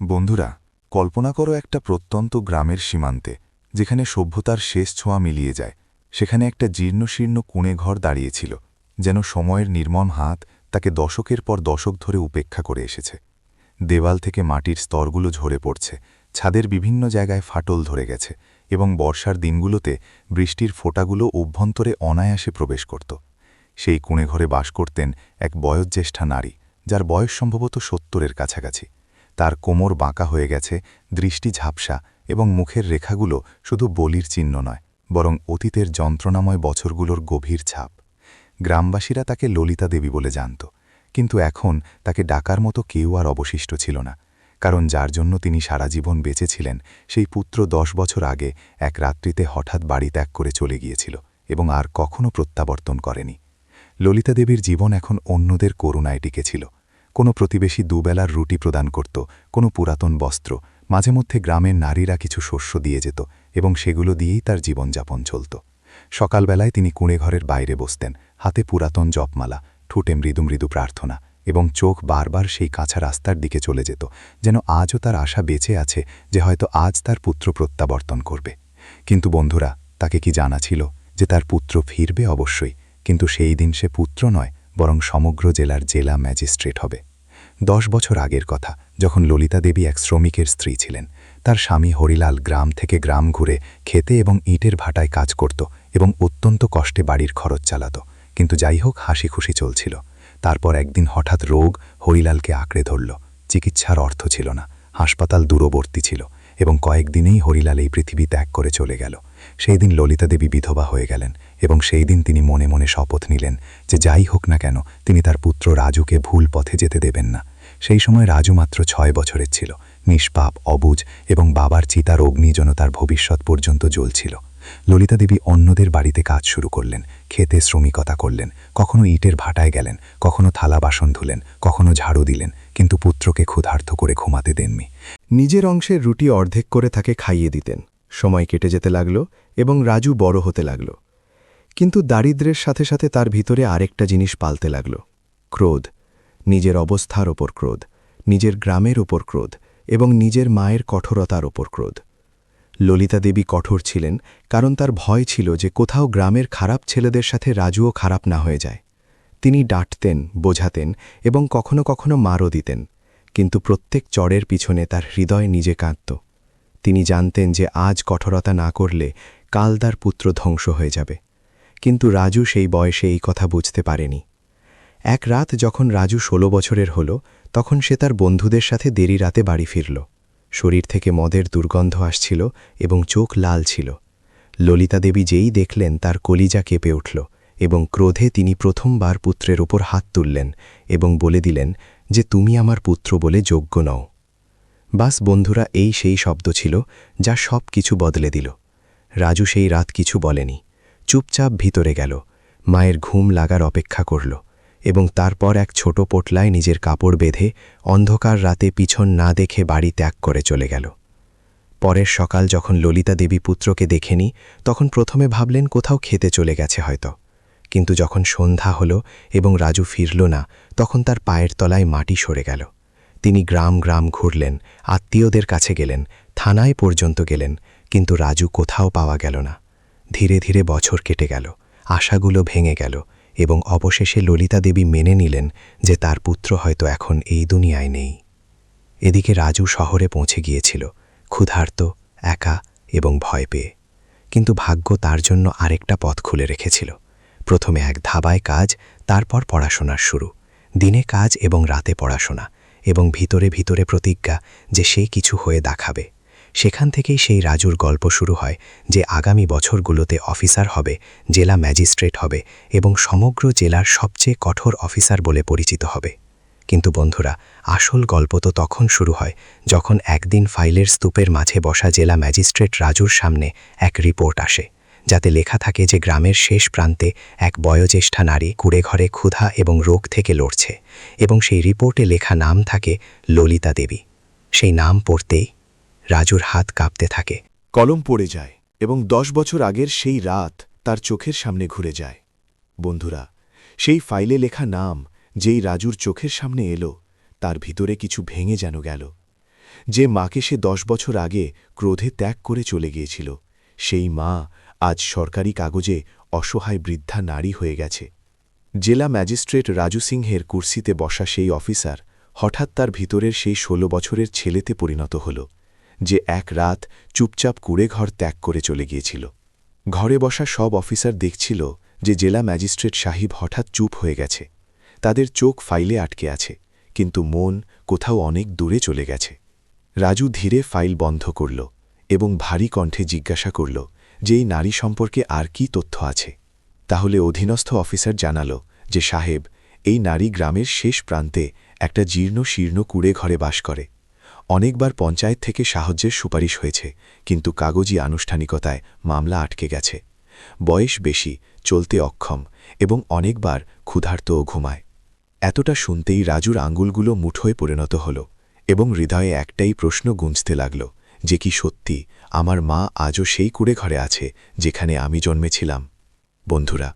বন্ধুরা, কল্পনা করো একটা প্রত্যন্ত গ্রামের সীমান্তে, যেখানে সভ্যতার শেষ ছোঁয়া মিলিয়ে যায়। সেখানে একটা জীর্ণশীর্ণ কুঁড়ে ঘর দাঁড়িয়েছিল, যেন সময়ের নির্মম হাত তাকে দশকের পর দশক ধরে উপেক্ষা করে এসেছে। দেওয়াল থেকে মাটির স্তরগুলো ঝরে পড়ছে, ছাদের বিভিন্ন জায়গায় ফাটল ধরে গেছে এবং বর্ষার দিনগুলোতে বৃষ্টির ফোঁটাগুলো অভ্যন্তরে অনায়াসে প্রবেশ করত। সেই কুঁড়ে ঘরে বাস করতেন এক বয়োজ্যেষ্ঠা নারী, যার বয়স সম্ভবত সত্তরের কাছাকাছি। তার কোমর বাঁকা হয়ে গেছে, দৃষ্টি ঝাপসা এবং মুখের রেখাগুলো শুধু বলির চিহ্ন নয়, বরং অতীতের যন্ত্রণাময় বছরগুলোর গভীর ছাপ। গ্রামবাসীরা তাকে ললিতা দেবী বলে জানত, কিন্তু এখন তাকে ডাকার মতো কেউ আর অবশিষ্ট ছিল না, কারণ যার জন্য তিনি সারা জীবন বেঁচেছিলেন, সেই পুত্র দশ বছর আগে এক রাত্রিতে হঠাৎ বাড়ি ত্যাগ করে চলে গিয়েছিল এবং আর কখনো প্রত্যাবর্তন করেনি। ললিতা দেবীর জীবন এখন অন্যদের করুণায় টিকেছিল কোনো প্রতিবেশী দুবেলার রুটি প্রদান করত, কোনো পুরাতন বস্ত্র। মাঝে মধ্যে গ্রামের নারীরা কিছু শস্য দিয়ে যেত এবং সেগুলো দিয়েই তার জীবনযাপন চলত। সকালবেলায় তিনি কুঁড়ে ঘরের বাইরে বসতেন, হাতে পুরাতন জপমালা, ঠুটে মৃদু মৃদু প্রার্থনা এবং চোখ বারবার সেই কাঁচা রাস্তার দিকে চলে যেত, যেন আজও তার আশা বেঁচে আছে যে হয়তো আজ তার পুত্র প্রত্যাবর্তন করবে। কিন্তু বন্ধুরা, তাকে কি জানা ছিল যে তার পুত্র ফিরবে অবশ্যই, কিন্তু সেই দিন সে পুত্র নয় বরং সমগ্র জেলার জেলা ম্যাজিস্ট্রেট হবে। দশ বছর আগের কথা, যখন ললিতা দেবী এক শ্রমিকের স্ত্রী ছিলেন, তার স্বামী হরিলাল গ্রাম থেকে গ্রাম ঘুরে খেতে এবং ইটের ভাটায় কাজ করত এবং অত্যন্ত কষ্টে বাড়ির খরচ চালাত। কিন্তু যাই হোক হাসি খুশি চলছিল। তারপর একদিন হঠাৎ রোগ হরিলালকে আঁকড়ে ধরল। চিকিৎসার অর্থ ছিল না। হাসপাতাল দূরবর্তী ছিল এবং কয়েকদিনেই হরিলাল এই পৃথিবী ত্যাগ করে চলে গেল। সেই দিন ললিতা দেবী বিধবা হয়ে গেলেন এবং সেই দিন তিনি মনে মনে শপথ নিলেন যে যাই হোক না কেন, তিনি তার পুত্র রাজুকে ভুল পথে যেতে দেবেন না। সেই সময় রাজু মাত্র ছয় বছরের ছিল, নিষ্পাপ, অবুজ এবং বাবার চিতার অগ্নি যেন তার ভবিষ্যৎ পর্যন্ত জ্বলছিল। ললিতা দেবী অন্যদের বাড়িতে কাজ শুরু করলেন, খেতে শ্রমিকতা করলেন, কখনো ইটের ভাটায় গেলেন, কখনো থালা বাসন ধুলেন, কখনো ঝাড়ু দিলেন, কিন্তু পুত্রকে ক্ষুধার্থ করে ঘুমাতে দেননি। নিজের অংশের রুটি অর্ধেক করে তাকে খাইয়ে দিতেন। সময় কেটে যেতে লাগল এবং রাজু বড় হতে লাগল। কিন্তু দারিদ্র্যের সাথে সাথে তার ভিতরে আরেকটা জিনিস পালতে লাগল। ক্রোধ, নিজের অবস্থার ওপর ক্রোধ, নিজের গ্রামের ওপর ক্রোধ এবং নিজের মায়ের কঠোরতার ওপর ক্রোধ। ললিতা দেবী কঠোর ছিলেন কারণ তার ভয় ছিল যে কোথাও গ্রামের খারাপ ছেলেদের সাথে রাজুও খারাপ না হয়ে যায়। তিনি ডাঁটতেন, বোঝাতেন এবং কখনো কখনো মারও দিতেন, কিন্তু প্রত্যেক চড়ের পিছনে তার হৃদয় নিজে কাঁদত। তিনি জানতেন যে আজ কঠোরতা না করলে কাল তার পুত্র ধ্বংস হয়ে যাবে। কিন্তু রাজু সেই বয়সে এই কথা বুঝতে পারেনি। এক রাত যখন রাজু ষোলো বছরের হল, তখন সে তার বন্ধুদের সাথে দেরি রাতে বাড়ি ফিরল। শরীর থেকে মদের দুর্গন্ধ আসছিল এবং চোখ লাল ছিল। ললিতা দেবী যেই দেখলেন, তার কলিজা কেঁপে উঠল এবং ক্রোধে তিনি প্রথমবার পুত্রের ওপর হাত তুললেন এবং বলে দিলেন যে, তুমি আমার পুত্র বলে যোগ্য নও। বাস বন্ধুরা এই সেই শব্দ ছিল যা সব কিছু বদলে দিল। রাজু সেই রাত কিছু বলেনি। চুপচাপ ভিতরে গেল। মায়ের ঘুম লাগার অপেক্ষা করল এবং তারপর এক ছোট পোটলায় নিজের কাপড় বেঁধে অন্ধকার রাতে পিছন না দেখে বাড়ি ত্যাগ করে চলে গেল। পরের সকাল যখন ললিতা দেবী পুত্রকে দেখেনি, তখন প্রথমে ভাবলেন কোথাও খেতে চলে গেছে হয়তো। কিন্তু যখন সন্ধ্যা হল এবং রাজু ফিরল না, তখন তার পায়ের তলায় মাটি সরে গেল। তিনি গ্রাম গ্রাম ঘুরলেন, আত্মীয়দের কাছে গেলেন, থানায় পর্যন্ত গেলেন, কিন্তু রাজু কোথাও পাওয়া গেল না। ধীরে ধীরে বছর কেটে গেল, আশাগুলো ভেঙে গেল এবং অবশেষে ললিতা দেবী মেনে নিলেন যে তার পুত্র হয়তো এখন এই দুনিয়ায় নেই। এদিকে রাজু শহরে পৌঁছে গিয়েছিল, ক্ষুধার্ত, একা এবং ভয় পেয়ে। কিন্তু ভাগ্য তার জন্য আরেকটা পথ খুলে রেখেছিল। প্রথমে এক ধাবায় কাজ, তারপর পড়াশোনার শুরু। দিনে কাজ এবং রাতে পড়াশোনা। এবং ভিতরে ভিতরে প্রতিজ্ঞা যে সে কিছু হয়ে দেখাবে। সেখান থেকেই সেই রাজুর গল্প শুরু হয় যে আগামী বছরগুলোতে অফিসার হবে, জেলা ম্যাজিস্ট্রেট হবে এবং সমগ্র জেলার সবচেয়ে কঠোর অফিসার বলে পরিচিত হবে। কিন্তু বন্ধুরা, আসল গল্প তো তখন শুরু হয় যখন একদিন ফাইলের স্তূপের মাঝে বসা জেলা ম্যাজিস্ট্রেট রাজুর সামনে এক রিপোর্ট আসে। যাতে লেখা থাকে যে গ্রামের শেষ প্রান্তে এক বয়োজ্যেষ্ঠা নারী কুড়ে ঘরে ক্ষুধা এবং রোগ থেকে লড়ছে এবং সেই রিপোর্টে লেখা নাম থাকে ললিতা দেবী। সেই নাম পড়তেই রাজুর হাত কাঁপতে থাকে। কলম পড়ে যায় এবং দশ বছর আগের সেই রাত তার চোখের সামনে ঘুরে যায়। বন্ধুরা, সেই ফাইলে লেখা নাম যেই রাজুর চোখের সামনে এলো, তার ভিতরে কিছু ভেঙে যেন গেল। যে মাকে সে দশ বছর আগে ক্রোধে ত্যাগ করে চলে গিয়েছিল, সেই মা আজ সরকারি কাগজে অসহায় বৃদ্ধা নারী হয়ে গেছে। জেলা ম্যাজিস্ট্রেট রাজু সিংহের কুর্সিতে বসা সেই অফিসার হঠাৎ তার ভিতরের সেই ষোলো বছরের ছেলেতে পরিণত হল, যে এক রাত চুপচাপ কুড়ে ঘর ত্যাগ করে চলে গিয়েছিল। ঘরে বসা সব অফিসার দেখছিল যে জেলা ম্যাজিস্ট্রেট সাহিব হঠাৎ চুপ হয়ে গেছে। তাদের চোখ ফাইলে আটকে আছে, কিন্তু মন কোথাও অনেক দূরে চলে গেছে। রাজু ধীরে ফাইল বন্ধ করল এবং ভারী কণ্ঠে জিজ্ঞাসা করল যে এই নারী সম্পর্কে আর কি তথ্য আছে। তাহলে অধীনস্থ অফিসার জানালো যে সাহেব, এই নারী গ্রামের শেষ প্রান্তে একটা জীর্ণ শীর্ণ কুড়ে ঘরে বাস করে। অনেকবার পঞ্চায়েত থেকে সাহায্যের সুপারিশ হয়েছে, কিন্তু কাগজি আনুষ্ঠানিকতায় মামলা আটকে গেছে। বয়স বেশি, চলতে অক্ষম এবং অনেকবার ক্ষুধার্তও ঘুমায়। এতটা শুনতেই রাজুর আঙ্গুলগুলো মুঠোয় পরিণত হল এবং হৃদয়ে একটাই প্রশ্ন গুঞ্জতে লাগল, যে কি সত্যি আমার মা আজও সেই কুড়ে ঘরে আছে, যেখানে আমি জন্মেছিলাম। বন্ধুরা,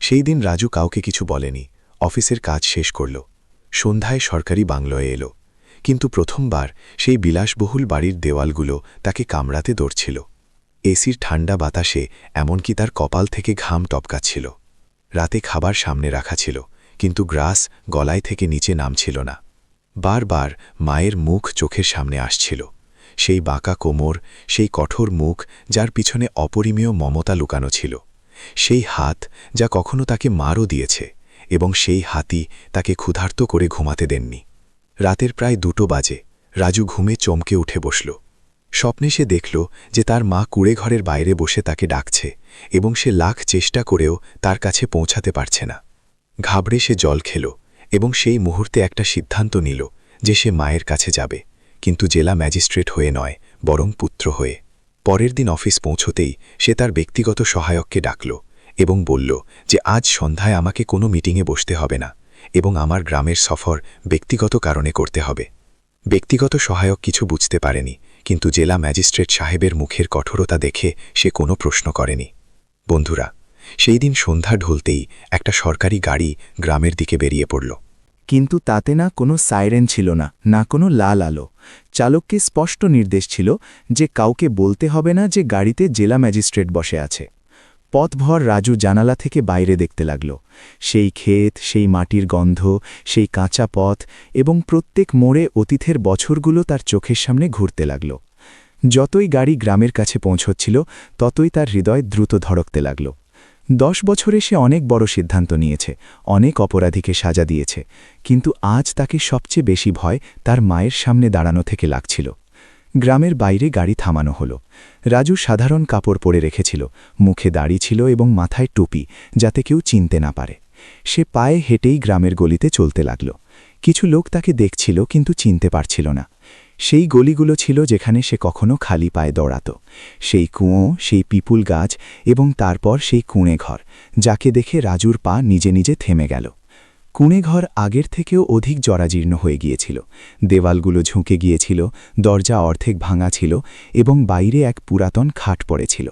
সেই দিন রাজু কাউকে কিছু বলেনি। অফিসের কাজ শেষ করল। সন্ধ্যায় সরকারি বাংলোয় এলো। কিন্তু প্রথমবার সেই বিলাসবহুল বাড়ির দেওয়ালগুলো তাকে কামড়াতে দৌড়ছিল। এসির ঠান্ডা বাতাসে এমনকি তার কপাল থেকে ঘাম টপকাচ্ছিল। রাতে খাবার সামনে রাখা ছিল, কিন্তু গ্রাস গলায় থেকে নিচে নামছিল না। বারবার মায়ের মুখ চোখের সামনে আসছিল। সেই বাঁকা কোমর, সেই কঠোর মুখ যার পিছনে অপরিমেয় মমতা লুকানো ছিল। সেই হাত যা কখনো তাকে মারও দিয়েছে এবং সেই হাতি তাকে ক্ষুধার্ত করে ঘুমাতে দেননি। রাতের প্রায় দুটো বাজে। রাজু ঘুমে চমকে উঠে বসল। স্বপ্নে সে দেখল যে তার মা কুড়ে ঘরের বাইরে বসে তাকে ডাকছে এবং সে লাখ চেষ্টা করেও তার কাছে পৌঁছাতে পারছে না। ঘাবড়ে সে জল খেল এবং সেই মুহূর্তে একটা সিদ্ধান্ত নিল যে সে মায়ের কাছে যাবে। কিন্তু জেলা ম্যাজিস্ট্রেট হয়ে নয়, বরং পুত্র হয়ে। পরের দিন অফিস পৌঁছতেই সে তার ব্যক্তিগত সহায়ককে ডাকল এবং বলল যে আজ সন্ধ্যায় আমাকে কোনো মিটিংয়ে বসতে হবে না এবং আমার গ্রামের সফর ব্যক্তিগত কারণে করতে হবে। ব্যক্তিগত সহায়ক কিছু বুঝতে পারেনি, কিন্তু জেলা ম্যাজিস্ট্রেট সাহেবের মুখের কঠোরতা দেখে সে কোনো প্রশ্ন করেনি। বন্ধুরা, সেই দিন সন্ধ্যা ঢলতেই একটা সরকারি গাড়ি গ্রামের দিকে বেরিয়ে পড়ল। কিন্তু তাতে না কোনো সাইরেন ছিল না না কোনো লাল আলো। চালককে স্পষ্ট নির্দেশ ছিল যে কাউকে বলতে হবে না যে গাড়িতে জেলা ম্যাজিস্ট্রেট বসে আছে। পথভর রাজু জানালা থেকে বাইরে দেখতে লাগল। সেই ক্ষেত, সেই মাটির গন্ধ, সেই কাঁচা পথ এবং প্রত্যেক মোড়ে অতীতের বছরগুলো তার চোখের সামনে ঘুরতে লাগল। যতই গাড়ি গ্রামের কাছে পৌঁছচ্ছিল, ততই তার হৃদয় দ্রুত ধড়কতে লাগল। দশ বছরে সে অনেক বড় সিদ্ধান্ত নিয়েছে, অনেক অপরাধীকে সাজা দিয়েছে, কিন্তু আজ তাকে সবচেয়ে বেশি ভয় তার মায়ের সামনে দাঁড়ানো থেকে লাগছিল। গ্রামের বাইরে গাড়ি থামানো হলো। রাজু সাধারণ কাপড় পরে রেখেছিল, মুখে দাড়ি ছিল এবং মাথায় টুপি, যাতে কেউ চিনতে না পারে। সে পায়ে হেঁটেই গ্রামের গলিতে চলতে লাগল। কিছু লোক তাকে দেখছিল কিন্তু চিনতে পারছিল না। সেই গলিগুলো ছিল যেখানে সে কখনো খালি পায়ে দৌড়াত। সেই কুঁয়ো, সেই পিপুল গাছ এবং তারপর সেই কুঁড়ে ঘর, যাকে দেখে রাজুর পা নিজে নিজে থেমে গেল। কুঁড়ে ঘর আগের থেকেও অধিক জরাজীর্ণ হয়ে গিয়েছিল। দেওয়ালগুলো ঝুঁকে গিয়েছিল, দরজা অর্ধেক ভাঙা ছিল এবং বাইরে এক পুরাতন খাট পড়েছিল।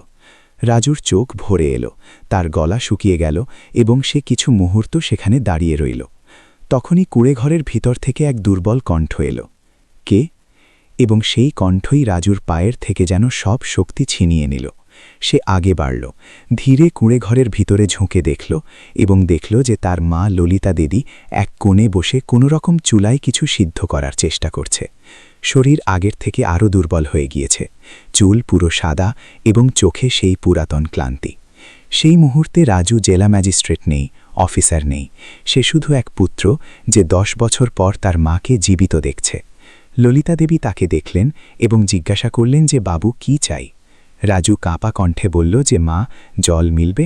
রাজুর চোখ ভরে এলো, তার গলা শুকিয়ে গেল এবং সে কিছু মুহূর্ত সেখানে দাঁড়িয়ে রইল। তখনই কুড়ে ঘরের ভিতর থেকে এক দুর্বল কণ্ঠ এলো। কে? এবং সেই কণ্ঠই রাজুর পায়ের থেকে যেন সব শক্তি ছিনিয়ে নিল। সে আগে বাড়ল, ধীরে কুঁড়ে ঘরের ভিতরে ঝুঁকে দেখল এবং দেখল যে তার মা ললিতা দেবী এক কোণে বসে কোনো রকম চুলায় কিছু সিদ্ধ করার চেষ্টা করছে। শরীর আগের থেকে আরও দুর্বল হয়ে গিয়েছে। চুল পুরো সাদা এবং চোখে সেই পুরাতন ক্লান্তি। সেই মুহূর্তে রাজু জেলা ম্যাজিস্ট্রেট নেই, অফিসার নেই। সে শুধু এক পুত্র যে দশ বছর পর তার মাকে জীবিত দেখছে। ললিতা দেবী তাকে দেখলেন এবং জিজ্ঞাসা করলেন যে, বাবু, কি চাই? রাজু কাঁপা কণ্ঠে বলল যে, মা, জল মিলবে?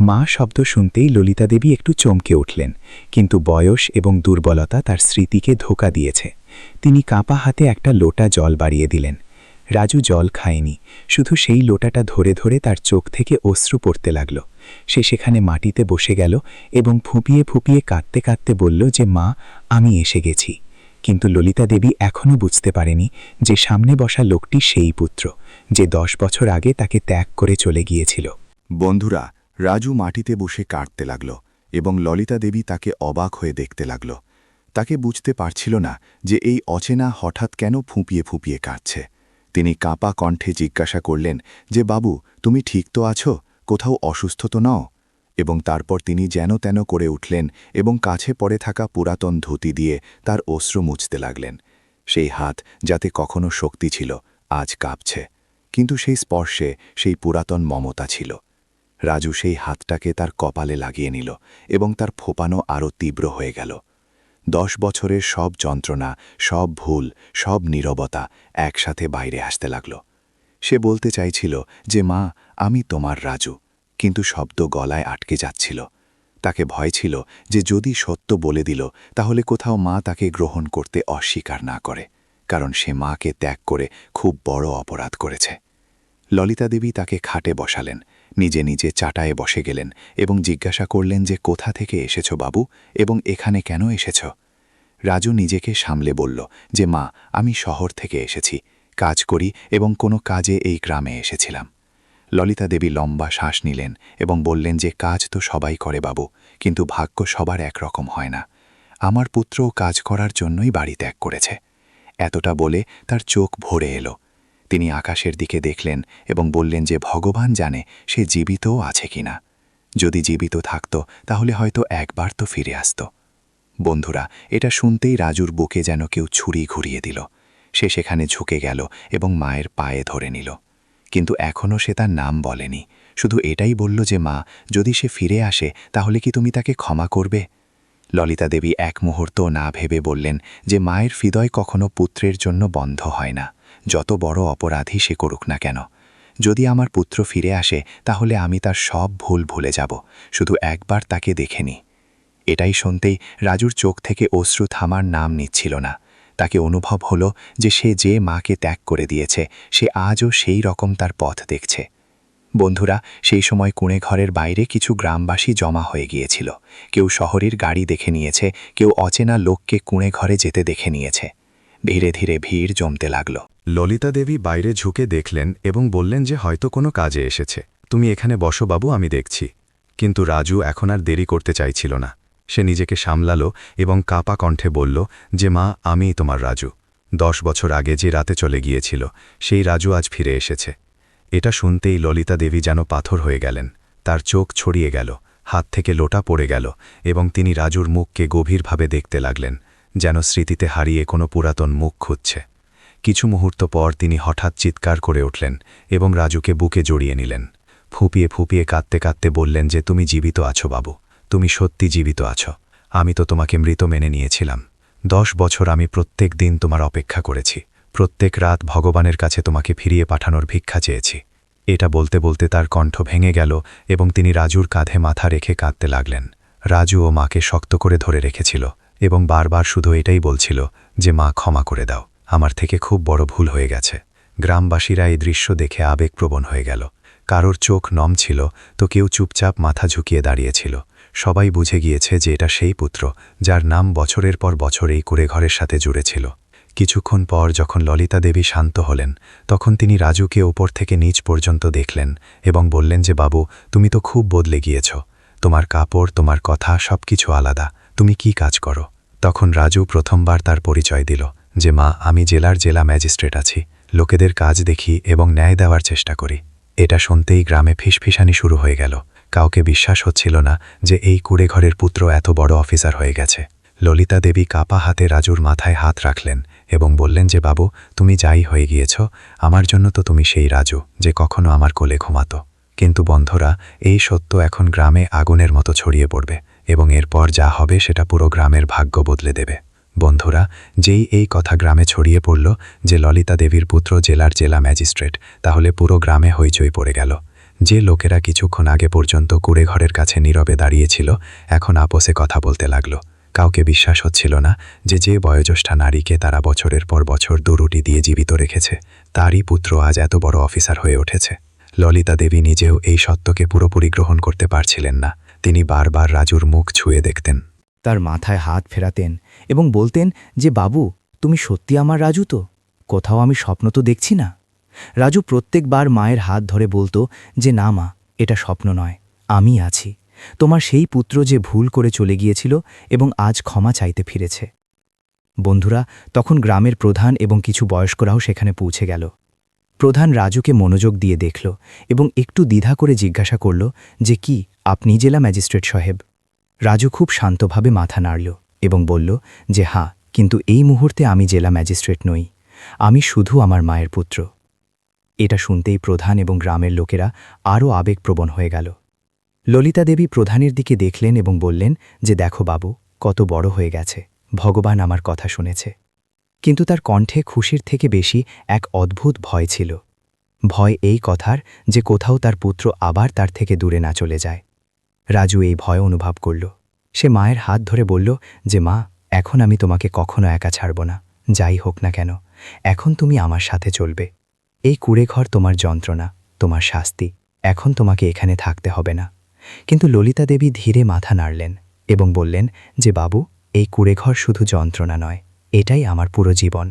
মা শব্দ শুনতেই ললিতা দেবী একটু চমকে উঠলেন, কিন্তু বয়স এবং দুর্বলতা তার স্মৃতিকে ধোকা দিয়েছে। তিনি কাঁপা হাতে একটা লোটা জল বাড়িয়ে দিলেন। রাজু জল খায়নি, শুধু সেই লোটাটা ধরে ধরে তার চোখ থেকে অশ্রু পড়তে লাগল। সে সেখানে মাটিতে বসে গেল এবং ফুপিয়ে ফুপিয়ে কাঁদতে কাঁদতে বলল যে, মা, আমি এসে গেছি। কিন্তু ললিতা দেবী এখনও বুঝতে পারেনি যে সামনে বসা লোকটি সেই পুত্র, যে দশ বছর আগে তাকে ত্যাগ করে চলে গিয়েছিল। বন্ধুরা, রাজু মাটিতে বসে কাটতে লাগল এবং ললিতা দেবী তাকে অবাক হয়ে দেখতে লাগল। তাকে বুঝতে পারছিল না যে এই অচেনা হঠাৎ কেন ফুঁপিয়ে ফুঁপিয়ে কাটছে তিনি কাঁপা কণ্ঠে জিজ্ঞাসা করলেন, যে বাবু, তুমি ঠিক তো আছো? কোথাও অসুস্থ তো নও? এবং তারপর তিনি যেন তেন করে উঠলেন এবং কাছে পড়ে থাকা পুরাতন ধুতি দিয়ে তার অশ্রু মুছতে লাগলেন। সেই হাত যাতে কখনো শক্তি ছিল, আজ কাঁপছে। কিন্তু সেই স্পর্শে সেই পুরাতন মমতা ছিল। রাজু সেই হাতটাকে তার কপালে লাগিয়ে নিল এবং তার ফোপানো আরও তীব্র হয়ে গেল। দশ বছরের সব যন্ত্রণা, সব ভুল, সব নীরবতা একসাথে বাইরে আসতে লাগল। সে বলতে চাইছিল যে, মা, আমি তোমার রাজু। কিন্তু শব্দ গলায় আটকে যাচ্ছিল। তাকে ভয় ছিল যে যদি সত্য বলে দিল, তাহলে কোথাও মা তাকে গ্রহণ করতে অস্বীকার না করে, কারণ সে মাকে ত্যাগ করে খুব বড় অপরাধ করেছে। ললিতা দেবী তাকে খাটে বসালেন, নিজে নিজে চাটায়ে বসে গেলেন এবং জিজ্ঞাসা করলেন যে কোথা থেকে এসেছ বাবু এবং এখানে কেন এসেছ? রাজু নিজেকে সামলে বলল যে, মা, আমি শহর থেকে এসেছি, কাজ করি এবং কোনো কাজে এই গ্রামে এসেছিলাম। ললিতা দেবী লম্বা শ্বাস নিলেন এবং বললেন যে কাজ তো সবাই করে বাবু, কিন্তু ভাগ্য সবার একরকম হয় না। আমার পুত্রও কাজ করার জন্যই বাড়ি ত্যাগ করেছে। এতটা বলে তার চোখ ভরে এলো। তিনি আকাশের দিকে দেখলেন এবং বললেন যে ভগবান জানে সে জীবিতও আছে কিনা। যদি জীবিত থাকত, তাহলে হয়তো একবার তো ফিরে আসত। বন্ধুরা, এটা শুনতেই রাজুর বুকে যেন কেউ ছুরি ঘুরিয়ে দিল। সে সেখানে ঝুঁকে গেল এবং মায়ের পায়ে ধরে নিল। কিন্তু এখনও সে তার নাম বলেনি। শুধু এটাই বলল যে, মা, যদি সে ফিরে আসে, তাহলে কি তুমি তাকে ক্ষমা করবে? ললিতা দেবী এক মুহূর্ত না ভেবে বললেন যে, মায়ের হৃদয় কখনো পুত্রের জন্য বন্ধ হয় না। যত বড় অপরাধী সে করুক না কেন। যদি আমার পুত্র ফিরে আসে, তাহলে আমি তার সব ভুল ভুলে যাব। শুধু একবার তাকে দেখে নি। এটাই শুনতেই রাজুর চোখ থেকে অশ্রু থামার নাম নিচ্ছিল না। তাকে অনুভব হলো যে সে যে মাকে ত্যাগ করে দিয়েছে, সে আজও সেই রকম তার পথ দেখছে। বন্ধুরা, সেই সময় কুঁড়ে ঘরের বাইরে কিছু গ্রামবাসী জমা হয়ে গিয়েছিল। কেউ শহরের গাড়ি দেখে নিয়েছে, কেউ অচেনা লোককে কুঁড়ে ঘরে যেতে দেখে নিয়েছে। ধীরে ধীরে ভিড় জমতে লাগল। ললিতা দেবী বাইরে ঝুঁকে দেখলেন এবং বললেন যে হয়তো কোনো কাজে এসেছে। তুমি এখানে বসো বাবু, আমি দেখছি। কিন্তু রাজু এখন আর দেরি করতে চাইছিল না। সে নিজেকে সামলালো এবং কাপা কণ্ঠে বলল, যে মা, আমিই তোমার রাজু। দশ বছর আগে যে রাতে চলে গিয়েছিল, সেই রাজু আজ ফিরে এসেছে। এটা শুনতেই ললিতা দেবী যেন পাথর হয়ে গেলেন। তার চোখ ছড়িয়ে গেল, হাত থেকে লোটা পড়ে গেল এবং তিনি রাজুর মুখকে গভীরভাবে দেখতে লাগলেন, যেন স্মৃতিতে হারিয়ে কোনো পুরাতন মুখ খুঁজছে। কিছু মুহূর্ত পর তিনি হঠাৎ চিৎকার করে উঠলেন এবং রাজুকে বুকে জড়িয়ে নিলেন। ফুপিয়ে ফুপিয়ে কাঁদতে কাঁদতে বললেন, যে তুমি জীবিত আছো বাবু। তুমি সত্যি জীবিত আছো। আমি তো তোমাকে মৃত মেনে নিয়েছিলাম। দশ বছর আমি প্রত্যেক দিন তোমার অপেক্ষা করেছি। প্রত্যেক রাত ভগবানের কাছে তোমাকে ফিরিয়ে পাঠানোর ভিক্ষা চেয়েছি। এটা বলতে বলতে তার কণ্ঠ ভেঙে গেল এবং তিনি রাজুর কাঁধে মাথা রেখে কাঁদতে লাগলেন। রাজু ও মাকে শক্ত করে ধরে রেখেছিল এবং বারবার শুধু এটাই বলছিল যে, মা, ক্ষমা করে দাও। আমার থেকে খুব বড় ভুল হয়ে গেছে। গ্রামবাসীরা এই দৃশ্য দেখে আবেগপ্রবণ হয়ে গেল। কারোর চোখ নম ছিল তো কেউ চুপচাপ মাথা ঝুঁকিয়ে দাঁড়িয়েছিল সবাই বুঝে গিয়েছে যে এটা সেই পুত্র, যার নাম বছরের পর বছর এই কুড়েঘরের সাথে জুড়েছিল কিছুক্ষণ পর যখন ললিতা দেবী শান্ত হলেন, তখন তিনি রাজুকে ওপর থেকে নিচ পর্যন্ত দেখলেন এবং বললেন যে, বাবু, তুমি তো খুব বদলে গিয়েছ। তোমার কাপড়, তোমার কথা সব কিছু আলাদা। তুমি কি কাজ করো? তখন রাজু প্রথমবার তার পরিচয় দিল যে, মা, আমি জেলার জেলা ম্যাজিস্ট্রেট আছি। লোকেদের কাজ দেখি এবং ন্যায় দেওয়ার চেষ্টা করি। এটা শুনতেই গ্রামে ফিসফিসানি শুরু হয়ে গেল। কাউকে বিশ্বাস হচ্ছিল না যে এই কুড়েঘরের পুত্র এত বড় অফিসার হয়ে গেছে। ললিতা দেবী কাপা হাতে রাজুর মাথায় হাত রাখলেন এবং বললেন যে, বাবু, তুমি যাই হয়ে গিয়েছ, আমার জন্য তো তুমি সেই রাজু যে কখনো আমার কোলে ঘুমাত। কিন্তু বন্ধরা, এই সত্য এখন গ্রামে আগুনের মতো ছড়িয়ে পড়বে এবং এরপর যা হবে সেটা পুরো গ্রামের ভাগ্য বদলে দেবে। বন্ধুরা, যেই এই কথা গ্রামে ছড়িয়ে পড়ল যে, ললিতা দেবীর পুত্র জেলার জেলা ম্যাজিস্ট্রেট, তাহলে পুরো গ্রামে হইচই পড়ে গেল। যে লোকেরা কিছুক্ষণ আগে পর্যন্ত কুড়েঘরের কাছে নীরবে দাঁড়িয়েছিল, এখন আপোসে কথা বলতে লাগল। কাউকে বিশ্বাস হচ্ছিল না যে যে বয়োজ্যেষ্ঠা নারীকে তারা বছরের পর বছর দুরুটি দিয়ে জীবিত রেখেছে, তারই পুত্র আজ এত বড় অফিসার হয়ে উঠেছে। ললিতা দেবী নিজেও এই সত্যকে পুরোপুরি গ্রহণ করতে পারছিলেন না। তিনি বারবার রাজুর মুখ ছুঁয়ে দেখতেন। তার মাথায় হাত ফেরাতেন এবং বলতেন যে, বাবু, তুমি সত্যি আমার রাজু তো? কোথাও আমি স্বপ্ন তো দেখছি না? রাজু প্রত্যেকবার মায়ের হাত ধরে বলতো যে, না মা, এটা স্বপ্ন নয়, আমি আছি। তোমার সেই পুত্র যে ভুল করে চলে গিয়েছিল এবং আজ ক্ষমা চাইতে ফিরেছে। বন্ধুরা, তখন গ্রামের প্রধান এবং কিছু বয়স্করাও সেখানে পৌঁছে গেল। প্রধান রাজুকে মনোযোগ দিয়ে দেখল এবং একটু দ্বিধা করে জিজ্ঞাসা করল যে, কি, আপনি জেলা ম্যাজিস্ট্রেট সাহেব? রাজু খুব শান্তভাবে মাথা নাড়ল এবং বলল যে হ্যাঁ কিন্তু এই মুহূর্তে আমি জেলা ম্যাজিস্ট্রেট নই। আমি শুধু আমার মায়ের পুত্র। এটা শুনতেই প্রধান এবং গ্রামের লোকেরা আরও আবেগপ্রবণ হয়ে গেল। ললিতা দেবী প্রধানের দিকে দেখলেন এবং বললেন, যে দেখো বাবু, কত বড় হয়ে গেছে। ভগবান আমার কথা শুনেছে। কিন্তু তার কণ্ঠে খুশির থেকে বেশি এক অদ্ভুত ভয় ছিল। ভয় এই কথার যে কোথাও তার পুত্র আবার তার থেকে দূরে না চলে যায়। রাজু এই ভয় অনুভব করল। সে মায়ের হাত ধরে বলল, যে মা, এখন আমি তোমাকে কখনো একা ছাড়ব না। যাই হোক না কেন, এখন তুমি আমার সাথে চলবে। এই কুড়েঘর তোমার যন্ত্রণা, তোমার শাস্তি। এখন তোমাকে এখানে থাকতে হবে না। কিন্তু ললিতা দেবী ধীরে মাথা নাড়লেন এবং বললেন, যে বাবু, এই কুড়েঘর শুধু যন্ত্রণা নয়, এটাই আমার পুরো জীবন।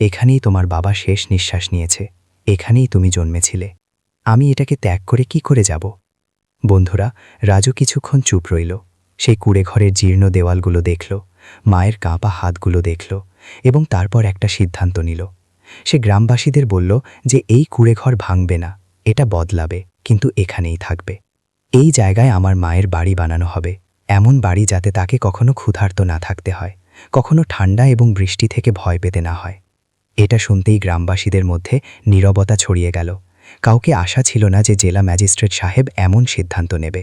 এখানেই তোমার বাবা শেষ নিঃশ্বাস নিয়েছে, এখানেই তুমি জন্মেছিলে। আমি এটাকে ত্যাগ করে কি করে যাব? বন্ধুরা, রাজু কিছুক্ষণ চুপ রইল। সেই কুড়েঘরের জীর্ণ দেওয়ালগুলো দেখল, মায়ের কাঁপা হাতগুলো দেখল এবং তারপর একটা সিদ্ধান্ত নিল। সে গ্রামবাসীদের বলল যে এই কুড়েঘর ভাঙবে না, এটা বদলাবে, কিন্তু এখানেই থাকবে। এই জায়গায় আমার মায়ের বাড়ি বানানো হবে, এমন বাড়ি যাতে তাকে কখনো ক্ষুধার্ত না থাকতে হয়, কখনো ঠান্ডা এবং বৃষ্টি থেকে ভয় পেতে না হয়। এটা শুনতেই গ্রামবাসীদের মধ্যে নীরবতা ছড়িয়ে গেল। কাউকে আশা ছিল না যে জেলা ম্যাজিস্ট্রেট সাহেব এমন সিদ্ধান্ত নেবে।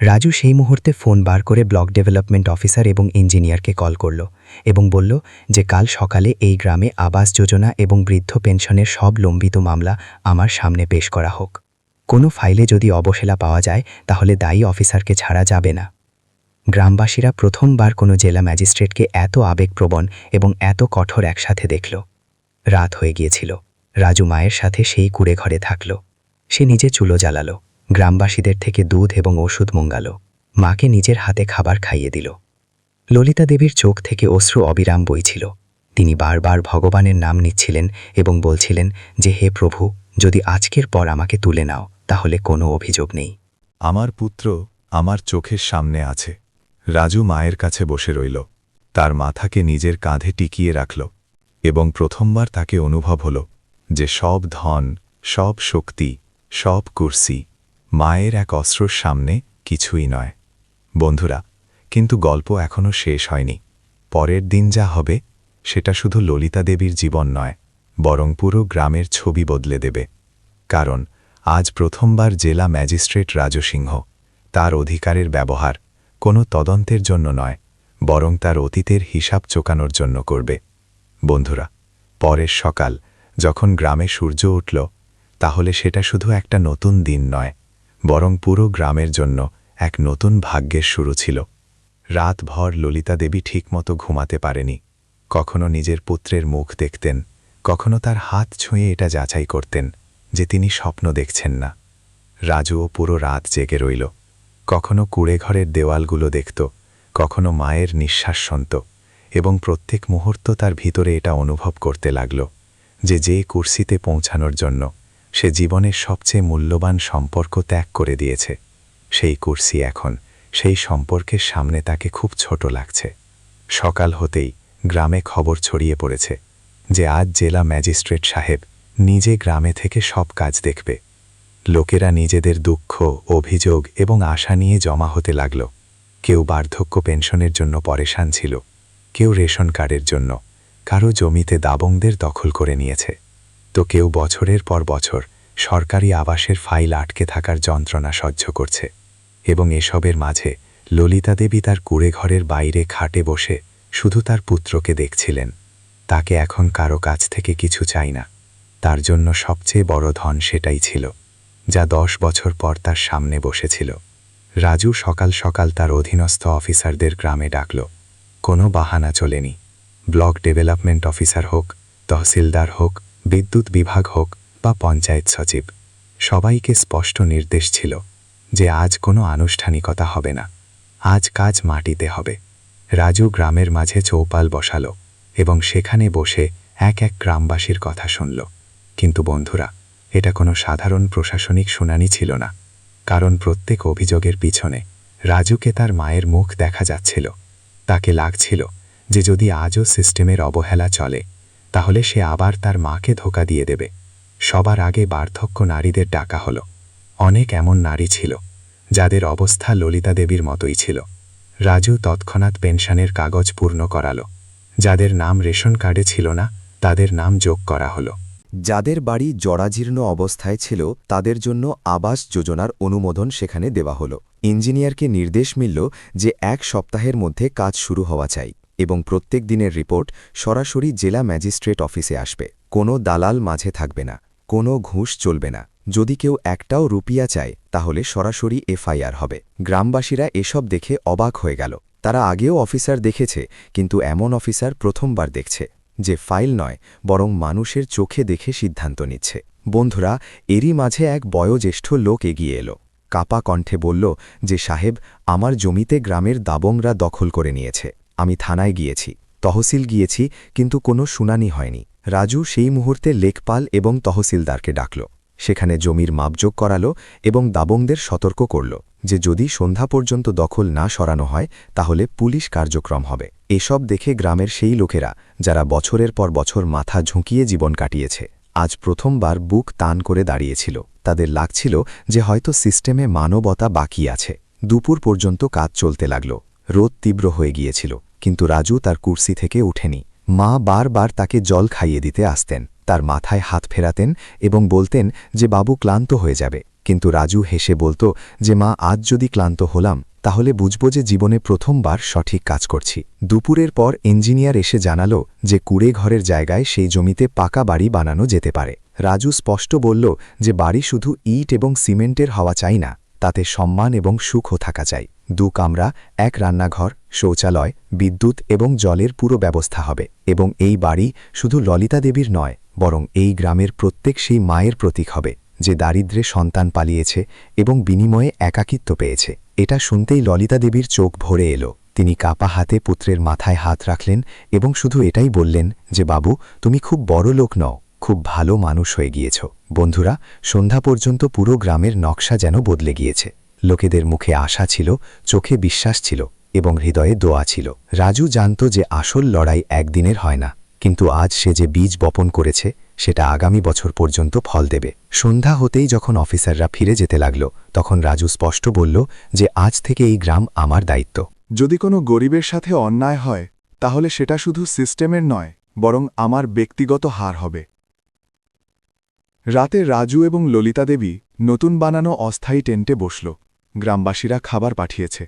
রাজু সেই মুহূর্তে ফোন বার করে ব্লক ডেভেলপমেন্ট অফিসার এবং ইঞ্জিনিয়ারকে কল করল এবং বলল যে কাল সকালে এই গ্রামে আবাস যোজনা এবং বৃদ্ধ পেনশনের সব লম্বিত মামলা আমার সামনে পেশ করা হোক। কোনো ফাইলে যদি অবহেলা পাওয়া যায়, তাহলে দায়ী অফিসারকে ছাড়া যাবে না। গ্রামবাসীরা প্রথমবার কোনো জেলা ম্যাজিস্ট্রেটকে এত আবেগপ্রবণ এবং এত কঠোর একসাথে দেখল। রাত হয়ে গিয়েছিল। রাজু মায়ের সাথে সেই কুড়ে ঘরে থাকল। সে নিজে চুলো জ্বালালো। গ্রামবাসীদের থেকে দুধ এবং ওষুধ মঙ্গালো। মাকে নিজের হাতে খাবার খাইয়ে দিল। ললিতা দেবীর চোখ থেকে অশ্রু অবিরাম বইছিল। তিনি বারবার ভগবানের নাম নিচ্ছিলেন এবং বলছিলেন যে, হে প্রভু, যদি আজকের পর আমাকে তুলে নাও, তাহলে কোনো অভিযোগ নেই। আমার পুত্র আমার চোখের সামনে আছে। রাজু মায়ের কাছে বসে রইল। তার মাথাকে নিজের কাঁধে টিকিয়ে রাখল এবং প্রথমবার তাকে অনুভব হল যে সব ধন, সব শক্তি, সব কুর্সি মায়ের এক অস্ত্রর সামনে কিছুই নয়। বন্ধুরা, কিন্তু গল্প এখনও শেষ হয়নি। পরের দিন যা হবে, সেটা শুধু ললিতা দেবীর জীবন নয়, বরং পুরো গ্রামের ছবি বদলে দেবে। কারণ, আজ প্রথমবার জেলা ম্যাজিস্ট্রেট রাজসিংহ তার অধিকারের ব্যবহার কোনো তদন্তের জন্য নয়, বরং তার অতীতের হিসাব চোকানোর জন্য করবে। বন্ধুরা, পরের সকাল যখন গ্রামে সূর্য উঠল, তাহলে সেটা শুধু একটা নতুন দিন নয় বরং পুরো গ্রামের জন্য এক নতুন ভাগ্যের শুরু ছিল। রাতভর ললিতা দেবী ঠিকমতো ঘুমাতে পারেনি। কখনো নিজের পুত্রের মুখ দেখতেন, কখনো তার হাত ছুঁয়ে এটা যাচাই করতেন যে তিনি স্বপ্ন দেখছেন না। রাজুও পুরো রাত জেগে রইল। কখনো কুড়েঘরের দেওয়ালগুলো দেখত, কখনো মায়ের নিঃশ্বাস শুনত এবং প্রত্যেক মুহূর্ত তার ভিতরে এটা অনুভব করতে লাগল যে যে কুর্সিতে পৌঁছানোর জন্য সে জীবনের সবচেয়ে মূল্যবান সম্পর্ক ত্যাগ করে দিয়েছে। সেই কুর্সি এখন, সেই সম্পর্কের সামনে তাকে খুব ছোট লাগছে। সকাল হতেই গ্রামে খবর ছড়িয়ে পড়েছে যে আজ জেলা ম্যাজিস্ট্রেট সাহেব নিজে গ্রামে থেকে সব কাজ দেখবে। লোকেরা নিজেদের দুঃখ, অভিযোগ এবং আশা নিয়ে জমা হতে লাগল। কেউ বার্ধক্য পেনশনের জন্য পরেশান ছিল, কেউ রেশন কার্ডের জন্য, কারও জমিতে দাবংদের দখল করে নিয়েছে। তো কেউ বছরের পর বছর সরকারি আবাসের ফাইল আটকে থাকার যন্ত্রণা সহ্য করছে এবং এসবের মাঝে ললিতা দেবী তার কুড়ে ঘরের বাইরে খাটে বসে শুধু তার পুত্রকে দেখছিলেন। তাকে এখন কারও কাছ থেকে কিছু চাই না। তার জন্য সবচেয়ে বড় ধন সেটাই ছিল, যা দশ বছর পর তার সামনে বসেছিল। রাজু সকাল সকাল তার অধীনস্থ অফিসারদের গ্রামে ডাকল, কোনো বাহানা চলেনি। ব্লক ডেভেলপমেন্ট অফিসার হোক, তহসিলদার হোক বিদ্যুৎ বিভাগ হোক বা পঞ্চায়েত সচিব, সবাইকে স্পষ্ট নির্দেশ ছিল যে আজ কোনো আনুষ্ঠানিকতা হবে না। আজ কাজ মাটিতে হবে। রাজু গ্রামের মাঝে চৌপাল বসালো এবং সেখানে বসে এক এক গ্রামবাসীর কথা শুনল। কিন্তু বন্ধুরা, এটা কোনো সাধারণ প্রশাসনিক শুনানি ছিল না, কারণ প্রত্যেক অভিযোগের পিছনে রাজুকে তার মায়ের মুখ দেখা যাচ্ছিল। তাকে লাগছিল যে যদি আজও সিস্টেমের অবহেলা চলে তাহলে সে আবার তার মাকে ধোকা দিয়ে দেবে। সবার আগে বার্ধক্য নারীদের ডাকা হলো। অনেক এমন নারী ছিল, যাদের অবস্থা ললিতা দেবীর মতোই ছিল। রাজু তৎক্ষণাৎ পেনশনের কাগজ পূর্ণ করালো। যাদের নাম রেশন কার্ডে ছিল না, তাদের নাম যোগ করা হলো। যাদের বাড়ি জরাজীর্ণ অবস্থায় ছিল, তাদের জন্য আবাস যোজনার অনুমোদন সেখানে দেওয়া হলো। ইঞ্জিনিয়ারকে নির্দেশ মিলল যে এক সপ্তাহের মধ্যে কাজ শুরু হওয়া চাই। এবং প্রত্যেক দিনের রিপোর্ট সরাসরি জেলা ম্যাজিস্ট্রেট অফিসে আসবে। কোনো দালাল মাঝে থাকবে না, কোনো ঘুষ চলবে না। যদি কেউ একটাও রুপিয়া চায়, তাহলে সরাসরি এফআইআর হবে। গ্রামবাসীরা এসব দেখে অবাক হয়ে গেল। তারা আগেও অফিসার দেখেছে, কিন্তু এমন অফিসার প্রথমবার দেখছে, যে ফাইল নয়, বরং মানুষের চোখে দেখে সিদ্ধান্ত নিচ্ছে। বন্ধুরা, এরই মাঝে এক বয়োজ্যেষ্ঠ লোক এগিয়ে এলো। কাপা কণ্ঠে বলল যে, সাহেব, আমার জমিতে গ্রামের দাবংরা দখল করে নিয়েছে। আমি থানায় গিয়েছি, তহসিল গিয়েছি, কিন্তু কোনো শুনানি হয়নি। রাজু সেই মুহূর্তে লেখপাল এবং তহসিলদারকে ডাকল। সেখানে জমির মাপযোগ করালো এবং দাবংদের সতর্ক করল যে যদি সন্ধ্যা পর্যন্ত দখল না সরানো হয়, তাহলে পুলিশ কার্যক্রম হবে। এসব দেখে গ্রামের সেই লোকেরা, যারা বছরের পর বছর মাথা ঝুঁকিয়ে জীবন কাটিয়েছে, আজ প্রথমবার বুক তান করে দাঁড়িয়েছিল। তাদের লাগছিল যে হয়তো সিস্টেমে মানবতা বাকি আছে। দুপুর পর্যন্ত কাজ চলতে লাগল। রোদ তীব্র হয়ে গিয়েছিল। কিন্তু রাজু তার কুর্সি থেকে উঠেনি মা বারবার তাকে জল খাইয়ে দিতে আসতেন, তার মাথায় হাত ফেরাতেন এবং বলতেন যে বাবু ক্লান্ত হয়ে যাবে। কিন্তু রাজু হেসে বলতো যে মা, আজ যদি ক্লান্ত হলাম, তাহলে বুঝব যে জীবনে প্রথমবার সঠিক কাজ করছি। দুপুরের পর ইঞ্জিনিয়ার এসে জানালো যে কুড়ে ঘরের জায়গায় সেই জমিতে পাকা বাড়ি বানানো যেতে পারে। রাজু স্পষ্ট বলল যে বাড়ি শুধু ইট এবং সিমেন্টের হওয়া চাই না, তাতে সম্মান এবং সুখও থাকা চাই। দু কামরা, এক রান্নাঘর, শৌচালয়, বিদ্যুৎ এবং জলের পুরো ব্যবস্থা হবে এবং এই বাড়ি শুধু ললিতা দেবীর নয়, বরং এই গ্রামের প্রত্যেক সেই মায়ের প্রতীক হবে, যে দারিদ্রে সন্তান পালিয়েছে এবং বিনিময়ে একাকিত্ব পেয়েছে। এটা শুনতেই ললিতা দেবীর চোখ ভরে এলো। তিনি কাপা হাতে পুত্রের মাথায় হাত রাখলেন এবং শুধু এটাই বললেন যে, বাবু, তুমি খুব বড় লোক নও, খুব ভালো মানুষ হয়ে গিয়েছ। বন্ধুরা, সন্ধ্যা পর্যন্ত পুরো গ্রামের নকশা যেন বদলে গিয়েছে। লোকেদের মুখে আশা ছিল, চোখে বিশ্বাস ছিল এবং হৃদয়ে দোয়া ছিল। রাজু জানত যে আসল লড়াই একদিনের হয় না, কিন্তু আজ সে যে বীজ বপন করেছে, সেটা আগামী বছর পর্যন্ত ফল দেবে। সন্ধ্যা হতেই যখন অফিসাররা ফিরে যেতে লাগল, তখন রাজু স্পষ্ট বলল যে আজ থেকে এই গ্রাম আমার দায়িত্ব। যদি কোনো গরিবের সাথে অন্যায় হয়, তাহলে সেটা শুধু সিস্টেমের নয়, বরং আমার ব্যক্তিগত হার হবে। রাতে রাজু এবং ললিতা দেবী নতুন বানানো অস্থায়ী টেন্টে বসল। গ্রামবাসীরা খাবার পাঠিয়েছে।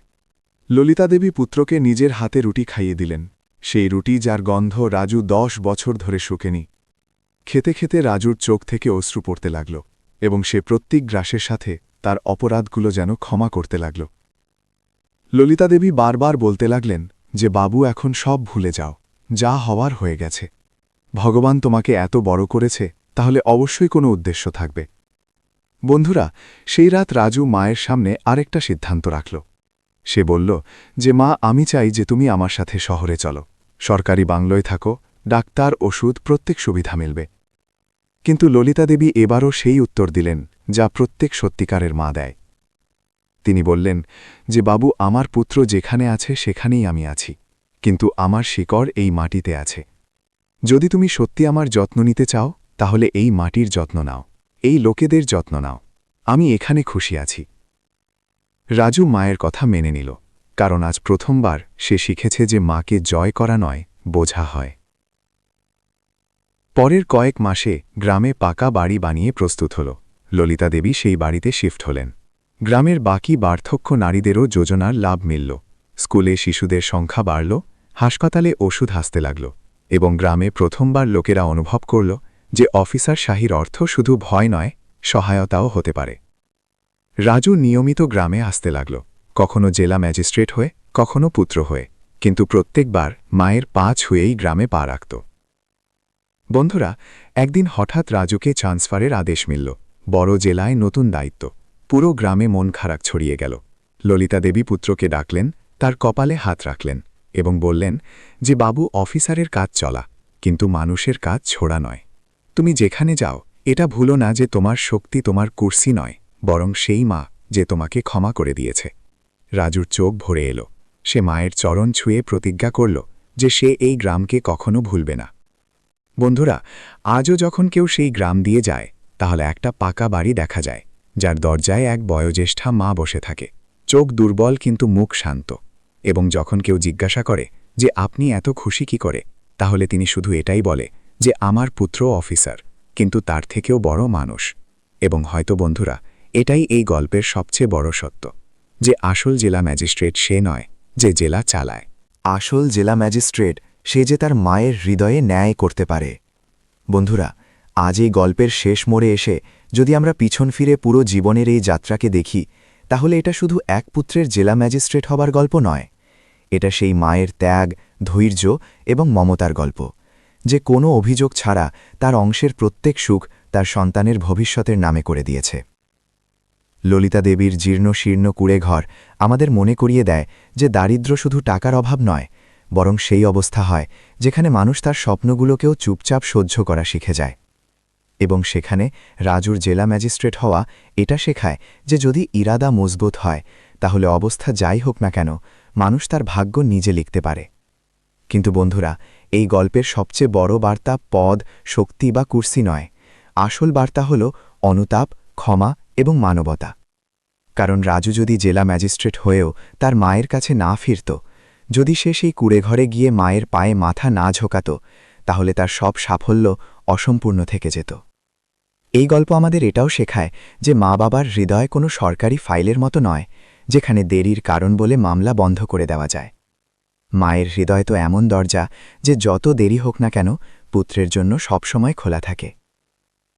ললিতা দেবী পুত্রকে নিজের হাতে রুটি খাইয়ে দিলেন। সেই রুটি যার গন্ধ রাজু দশ বছর ধরে শুকেনি। খেতে খেতে রাজুর চোখ থেকে অশ্রু পড়তে লাগল এবং সে প্রত্যেক গ্রাসের সাথে তার অপরাধগুলো যেন ক্ষমা করতে লাগল। ললিতা দেবী বারবার বলতে লাগলেন যে, বাবু, এখন সব ভুলে যাও। যা হওয়ার হয়ে গেছে। ভগবান তোমাকে এত বড় করেছে, তাহলে অবশ্যই কোনো উদ্দেশ্য থাকবে। বন্ধুরা, সেই রাত রাজু মায়ের সামনে আরেকটা সিদ্ধান্ত রাখল। সে বলল, যে মা, আমি চাই যে তুমি আমার সাথে শহরে চলো। সরকারি বাংলোয় থাকো, ডাক্তার, ওষুধ, প্রত্যেক সুবিধা মিলবে। কিন্তু ললিতা দেবী এবারও সেই উত্তর দিলেন, যা প্রত্যেক সত্যিকারের মা দেয়। তিনি বললেন, যে বাবু, আমার পুত্র যেখানে আছে, সেখানেই আমি আছি। কিন্তু আমার শিকড় এই মাটিতে আছে। যদি তুমি সত্যি আমার যত্ন নিতে চাও, তাহলে এই মাটির যত্ন নাও। এই লোকেদের যত্ন নাও। আমি এখানে খুশি আছি। রাজু মায়ের কথা মেনে নিল, কারণ আজ প্রথমবার সে শিখেছে যে মাকে জয় করা নয়, বোঝা হয়। পরের কয়েক মাসে গ্রামে পাকা বাড়ি বানিয়ে প্রস্তুত হল। ললিতা দেবী সেই বাড়িতে শিফট হলেন। গ্রামের বাকি বার্ধক্য নারীদেরও যোজনার লাভ মিলল। স্কুলে শিশুদের সংখ্যা বাড়ল, হাসপাতালে ওষুধ হাসতে লাগল এবং গ্রামে প্রথমবার লোকেরা অনুভব করল যে অফিসার শাহীর অর্থ শুধু ভয় নয়, সহায়তাও হতে পারে। রাজু নিয়মিত গ্রামে আসতে লাগল। কখনো জেলা ম্যাজিস্ট্রেট হয়ে, কখনো পুত্র হয়ে, কিন্তু প্রত্যেকবার মায়ের পা ছুঁয়েই গ্রামে পা রাখত। বন্ধুরা, একদিন হঠাৎ রাজুকে ট্রান্সফারের আদেশ মিলল। বড় জেলায় নতুন দায়িত্ব। পুরো গ্রামে মন খারাপ ছড়িয়ে গেল। ললিতা দেবী পুত্রকে ডাকলেন, তার কপালে হাত রাখলেন এবং বললেন যে, বাবু, অফিসারের কাজ চলা, কিন্তু মানুষের কাজ ছোড়া নয়। তুমি যেখানে যাও, এটা ভুলো না যে তোমার শক্তি তোমার কুর্সি নয়, বরং সেই মা, যে তোমাকে ক্ষমা করে দিয়েছে। রাজুর চোখ ভরে এলো। সে মায়ের চরণ ছুঁয়ে প্রতিজ্ঞা করল যে সে এই গ্রামকে কখনো ভুলবে না। বন্ধুরা, আজও যখন কেউ সেই গ্রাম দিয়ে যায়, তাহলে একটা পাকা বাড়ি দেখা যায়, যার দরজায় এক বয়োজ্যেষ্ঠা মা বসে থাকে। চোখ দুর্বল কিন্তু মুখ শান্ত। এবং যখন কেউ জিজ্ঞাসা করে যে, আপনি এত খুশি কি করে? তাহলে তিনি শুধু এটাই বলে যে আমার পুত্র অফিসার, কিন্তু তার থেকেও বড় মানুষ। এবং হয়তো বন্ধুরা, এটাই এই গল্পের সবচেয়ে বড় সত্য, যে আসল জেলা ম্যাজিস্ট্রেট সে নয়, যে জেলা চালায়। আসল জেলা ম্যাজিস্ট্রেট সে যে তার মায়ের হৃদয়ে ন্যায় করতে পারে। বন্ধুরা, আজ এই গল্পের শেষ মোড়ে এসে যদি আমরা পিছন ফিরে পুরো জীবনের এই যাত্রাকে দেখি, তাহলে এটা শুধু এক পুত্রের জেলা ম্যাজিস্ট্রেট হবার গল্প নয়। এটা সেই মায়ের ত্যাগ, ধৈর্য এবং মমতার গল্প। যে কোনো অভিযোগ ছাড়া তার অংশের প্রত্যেক সুখ তার সন্তানের ভবিষ্যতের নামে করে দিয়েছে। ললিতা দেবীর জীর্ণ শীর্ণ কুড়ে ঘর আমাদের মনে করিয়ে দেয় যে দারিদ্র শুধু টাকার অভাব নয়, বরং সেই অবস্থা হয় যেখানে মানুষ তার স্বপ্নগুলোকেও চুপচাপ সহ্য করা শিখে যায়। এবং সেখানে রাজুর জেলা ম্যাজিস্ট্রেট হওয়া এটা শেখায় যে যদি ইরাদা মজবুত হয়, তাহলে অবস্থা যাই হোক না কেন, মানুষ তার ভাগ্য নিজে লিখতে পারে। কিন্তু বন্ধুরা, এই গল্পের সবচেয়ে বড় বার্তা পদ, শক্তি বা কুর্সি নয়। আসল বার্তা হল অনুতাপ, ক্ষমা এবং মানবতা। কারণ রাজু যদি জেলা ম্যাজিস্ট্রেট হয়েও তার মায়ের কাছে না ফিরত, যদি সে সেই কুড়েঘরে গিয়ে মায়ের পায়ে মাথা না ঝোকাত, তাহলে তার সব সাফল্য অসম্পূর্ণ থেকে যেত। এই গল্প আমাদের এটাও শেখায় যে মা বাবার হৃদয় কোনো সরকারি ফাইলের মতো নয়, যেখানে দেরির কারণ বলে মামলা বন্ধ করে দেওয়া যায়। মায়ের হৃদয় তো এমন দরজা যে যত দেরি হোক না কেন পুত্রের জন্য সবসময় খোলা থাকে।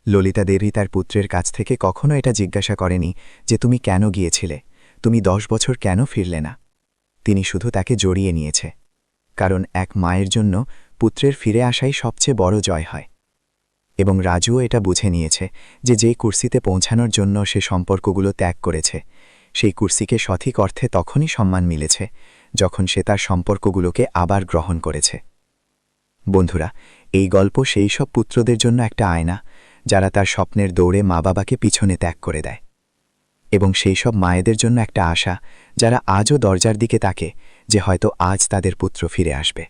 ললিতা দেবী তার পুত্রের কাছ থেকে কখনো এটা জিজ্ঞাসা করেনি যে তুমি কেন গিয়েছিলে, তুমি দশ বছর কেন ফিরলে না। তিনি শুধু তাকে জড়িয়ে নিয়েছে, কারণ এক মায়ের জন্য পুত্রের ফিরে আসাই সবচেয়ে বড় জয় হয়। এবং রাজুও এটা বুঝে নিয়েছে যে যেই কুর্সিতে পৌঁছানোর জন্য সে সম্পর্কগুলো ত্যাগ করেছে, সেই কুর্সিকে সঠিক অর্থে তখনই সম্মান মিলেছে যখন সে তার সম্পর্কগুলোকে আবার গ্রহণ করেছে। বন্ধুরা, এই গল্প সেই সব পুত্রদের জন্য একটা আয়না, যারা তার স্বপ্নের দৌড়ে মা বাবাকে পিছনে ত্যাগ করে দেয়। এবং সেই সব মায়েদের জন্য একটা আশা, যারা আজও দরজার দিকে তাকে, যে হয়তো আজ তাদের পুত্র ফিরে আসবে।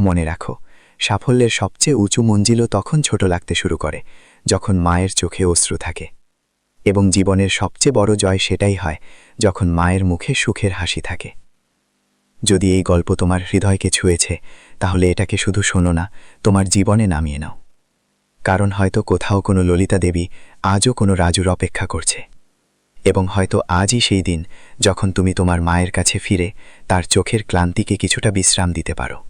মনে রাখো, সাফল্যের সবচেয়ে উঁচু মঞ্জিলও তখন ছোট লাগতে শুরু করে, যখন মায়ের চোখে অশ্রু থাকে। এবং জীবনের সবচেয়ে বড় জয় সেটাই হয়, যখন মায়ের মুখে সুখের হাসি থাকে। যদি এই গল্প তোমার হৃদয়কে ছুঁয়েছে, তাহলে এটাকে শুধু শোনো না, তোমার জীবনে নামিয়ে নাও। কারণ হয়তো কোথাও কোনো ললিতা দেবী আজও কোনো রাজুর অপেক্ষা করছে। এবং হয়তো আজই সেই দিন যখন তুমি তোমার মায়ের কাছে ফিরে, তার চোখের ক্লান্তিকে কিছুটা বিশ্রাম দিতে পারো।